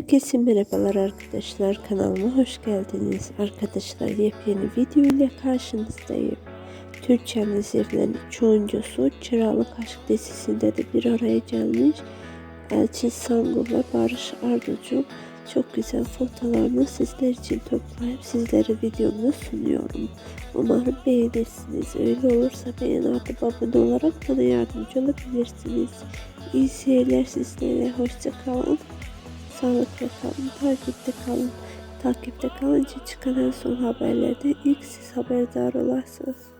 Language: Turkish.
Herkese merhabalar arkadaşlar kanalıma hoş geldiniz. Arkadaşlar yepyeni video ile karşınızdayım. Türkçenin sevilen üç oyuncusu Çıralık Aşk dizisinde de bir araya gelmiş. Elçin Sangu ve Barış Arduç'un çok güzel fotolarını sizler için toplayıp sizlere videomu sunuyorum. Umarım beğenirsiniz. Öyle olursa beğen artık abone olarak bana yardımcı olabilirsiniz. İyi seyirler sizlere. Hoşça kalın. Sağlıkla kalın, takipte kalın. Takipte kalınca çıkan en son haberlerde ilk siz haberdar olarsınız.